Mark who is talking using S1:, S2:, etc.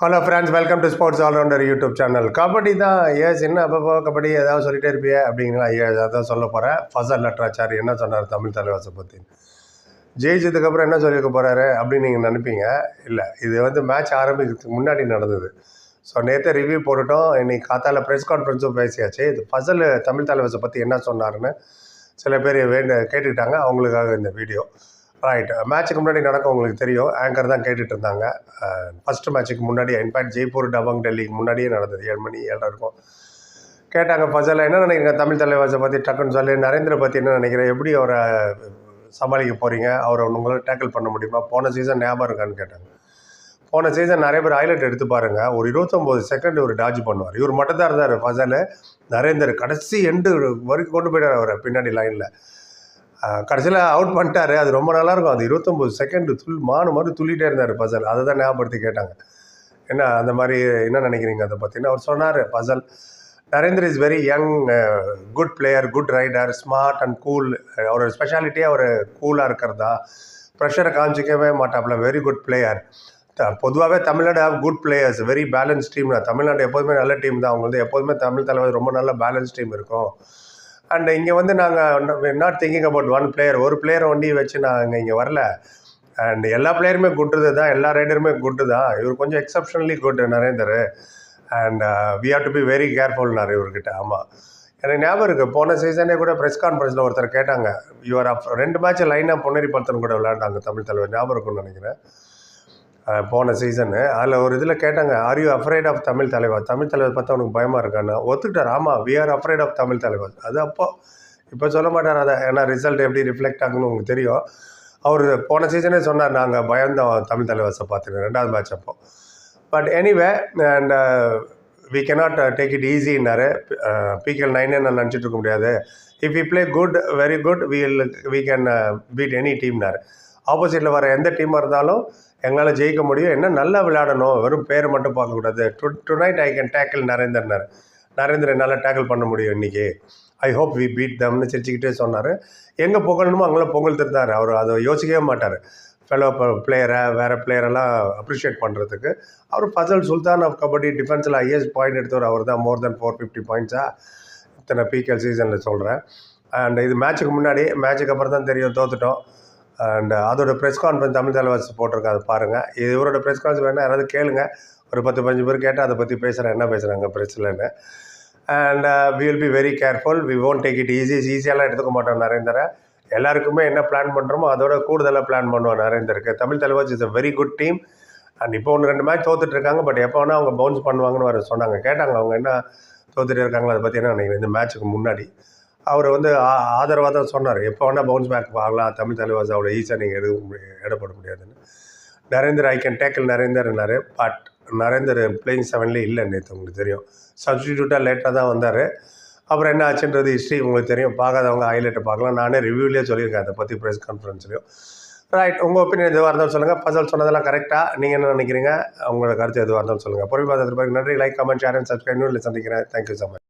S1: Hello friends welcome to sports allrounder YouTube channel kabaddi தான் ace என்ன அப்பப்போ கபடி ஏதாவது சொல்லிட்டே இருப்பியே அப்படிங்களா ஐயா அதான் சொல்ல போகிறேன் ஃபசல் லட்ராச்சார் என்ன சொன்னார் தமிழ் தலைவாசை பற்றி ஜெயிச்சதுக்கப்புறம் என்ன சொல்லியிருக்க போகிறாரு அப்படின்னு நீங்கள் நினைப்பீங்க? இல்லை இது வந்து மேட்ச் ஆரம்பிக்கிறதுக்கு முன்னாடி நடந்தது. ஸோ நேற்று ரிவ்யூ போட்டுட்டோம். இன்றைக்கி காத்தால ப்ரெஸ் கான்ஃபரன்ஸும் பேசியாச்சு. இது ஃபசல் தமிழ் தலைவாசை பற்றி என்ன சொன்னாருன்னு சில பேர் வேண்டு கேட்டுக்கிட்டாங்க. அவங்களுக்காக இந்த வீடியோ ரைட் மேட்ச்சுக்கு முன்னாடி நடக்கும் உங்களுக்கு தெரியும். ஆங்கர் தான் கேட்டுட்டு இருந்தாங்க. ஃபஸ்ட்டு மேட்ச்சுக்கு முன்னாடி இன்ஃபேக்ட் ஜெய்ப்பூர் டபங் டெல்லிக்கு முன்னாடியே நடந்தது. ஏழு மணி ஏழரை இருக்கும். கேட்டாங்க ஃபசல் என்ன நினைக்கிறீங்க? தமிழ் தலைவாசை பற்றி டக்குன்னு சொல்லி. நரேந்திர பற்றி என்ன நினைக்கிறேன் எப்படி அவரை சமாளிக்க போகிறீங்க அவரை உங்களால் டேக்கிள் பண்ண முடியுமா? போன சீசன் ஞாபகம் இருக்கான்னு கேட்டாங்க. போன சீசன் நிறைய பேர் ஹைலைட் எடுத்து பாருங்கள் ஒரு இருபத்தொம்போது செகண்ட் இவர் டாஜ் பண்ணுவார். இவர் மட்டும்தான் இருந்தார் ஃபசல் நரேந்தர் கடைசி எண்டு வரைக்கும் கொண்டு போயிட்டார் அவரை பின்னாடி லைனில் கடைசியில் அவுட் பண்ணிட்டாரு. அது ரொம்ப நல்லாயிருக்கும். அது இருபத்தொம்போது செகண்ட் துள் மானு மாதிரி துள்ளிட்டே இருந்தார் பசல். அதை தான் ஞாபகப்படுத்தி கேட்டாங்க. என்ன அந்த மாதிரி என்ன நினைக்கிறீங்க? அதை பார்த்தீங்கன்னா அவர் சொன்னார் Fazal Narender is very young good player good raider smart and cool அவரோட ஸ்பெஷாலிட்டியே அவர் கூலாக இருக்கிறதா? ப்ரெஷரை காமிச்சிக்கவே மாட்டாப்புல. வெரி குட் பிளேயர் பொதுவாகவே Tamil Nadu have good players very balance team தான் தமிழ்நாடு எப்போதுமே நல்ல டீம் தான். அவங்க வந்து எப்போதுமே தமிழ் தலைவர் ரொம்ப நல்ல பேலன்ஸ் டீம் இருக்கும். அண்ட் இங்கே வந்து நாங்கள் not thinking about one player ஒரு பிளேயரை வண்டி வச்சு நாங்கள் இங்கே வரல. அண்ட் எல்லா பிளேயருமே குட்டு தான். எல்லா ரைடருமே குட்டு தான். இவர் கொஞ்சம் exceptionally good Narender. And we have to be very கேர்ஃபுல்னார் இவர்கிட்ட. ஆமாம் எனக்கு ஞாபகம் இருக்குது போன சீசனே கூட ப்ரெஸ் கான்ஃபரன்ஸில் ஒருத்தர் கேட்டாங்க. யுவர் அப் ரெண்டு மேட்ச் லைனாக பொன்னேரி பல்தன் கூட விளையாண்டாங்க தமிழ் தலைவர். ஞாபகம் இருக்கும்னு நினைக்கிறேன். போன சீசனு. அதில் ஒரு இதில் கேட்டாங்க are you afraid of Tamil Thalaivas Tamil Thalaivas பார்த்தா உனக்கு பயமாக இருக்கான்னு ஒத்துக்கிட்டார். ஆமாம் we are afraid of Tamil Thalaivas அது அப்போ இப்போ சொல்ல மாட்டார் அதை. ஏன்னா ரிசல்ட் எப்படி ரிஃப்ளெக்ட் ஆகுன்னு உங்களுக்கு தெரியும். அவர் போன சீசனே சொன்னார் நாங்கள் பயந்தோம் தமிழ் தலைவர்ஸை பார்த்துட்டு. ரெண்டாவது மேட்ச் அப்போ. But anyway and we cannot take it ஈஸின்னாரு PKL நைனே நான் நினச்சிட்டு இருக்க முடியாது. If you play good very good well we can beat any டீம்னாரு ஆப்போசிட்டில் வர எந்த டீமாக இருந்தாலும் எங்களால் ஜெயிக்க முடியும். என்ன நல்லா விளையாடணும். வெறும் பேர் மட்டும் பார்க்கக்கூடாது today night I can tackle நரேந்தர்னார். நரேந்தர் என்னால் டேக்கிள் பண்ண முடியும் இன்றைக்கி ஐ ஹோப் வி பீட் தம்னு சிரிச்சுக்கிட்டே சொன்னார். எங்கே புகழணுமோ அங்கெல்லாம் பொங்கல் திருந்தார் அவர் அதை யோசிக்கவே மாட்டார். ஃபெலோ பிளேயரை வேறு பிளேயரெல்லாம் அப்ரிஷியேட் பண்ணுறதுக்கு அவர் ஃபசல் சுல்தான் ஆஃப் கபடி டிஃபென்ஸில் ஹையஸ்ட் பாயிண்ட் எடுத்தவர் அவர் தான். மோர் தென் ஃபோர் ஃபிஃப்டி பாயிண்ட்ஸாக இத்தனை பிகேஎல் சீசனில் சொல்கிறேன் அண்ட் இது மேட்ச்சுக்கு முன்னாடி மேட்ச்சுக்கு அப்புறம் தான் தெரியும். தோத்துட்டோம். அண்ட் அதோட ப்ரெஸ் கான்ஃபரன்ஸ் தமிழ் தலைவாசி போட்டிருக்கேன் அதை பாருங்கள் இது இவரோட ப்ரெஸ் கான்ஃபரன்ஸ் வேணால் யாராவது கேளுங்க. ஒரு பத்து பஞ்சு பேர் கேட்டால் அதை பற்றி பேசுகிறேன் என்ன பேசுகிறாங்க பிரச்சனைன்னு and we will be very careful we won't take it easy ஈஸியாலாம் எடுத்துக்க மாட்டோம் நரேந்தரை. எல்லாருக்குமே என்ன பிளான் பண்ணுறோமோ அதோட கூடுதலாக பிளான் பண்ணுவோம் நரேந்தருக்கு. Tamil Thalaivas is a very good team and இப்போ ஒன்று ரெண்டு மேட்ச் தோத்துட்டு இருக்காங்க. பட் எப்போ வேணால் அவங்க பவுன்ஸ் பண்ணுவாங்கன்னு வர சொன்னாங்க. கேட்டாங்க அவங்க என்ன தோத்துட்டு இருக்காங்களோ அதை பற்றி என்ன நினைக்கிறேன் இந்த மேட்ச்சுக்கு முன்னாடி. அவர் வந்து ஆதரவாக தான் சொன்னார். எப்போ வேணால் பவுன்ஸ் பேக் பார்க்கலாம். தமிழ் தலைவாஸ் அவ்வளோ ஈஸியாக நீங்கள் எடு இடப்பட முடியாதுன்னு. நரேந்தர் ஐ கேன் டேக்கிள் நரேந்தர்னார் பட் நரேந்தர் பிளேயிங் செவன்லேயே இல்லை நேற்று உங்களுக்கு தெரியும். சப்ஸ்டியூட்டாக லேட்டாக தான் வந்தார். அப்புறம் என்ன ஆச்சுன்றது ஹிஸ்ட்ரி உங்களுக்கு தெரியும். பார்க்காதவங்க ஹைலைட்டை பார்க்கலாம். நானே ரிவ்யூலேயே சொல்லியிருக்கேன். அதை பற்றி ப்ரெஸ் கான்ஃபரன்ஸ்லையும் ரைட் உங்கள் ஒப்பீனியன் எதுவாக இருந்தாலும் சொல்லுங்கள் பசல் சொன்னதெல்லாம் கரெக்டாக நீங்கள் என்ன நினைக்கிறீங்க? உங்களோட கருத்து எதுவாக இருந்தாலும் சொல்லுங்கள் பொருள் பார்த்ததுக்கு நன்றி. Like comment share and subscribe இல்லை சந்திக்கிறேன். Thank you so much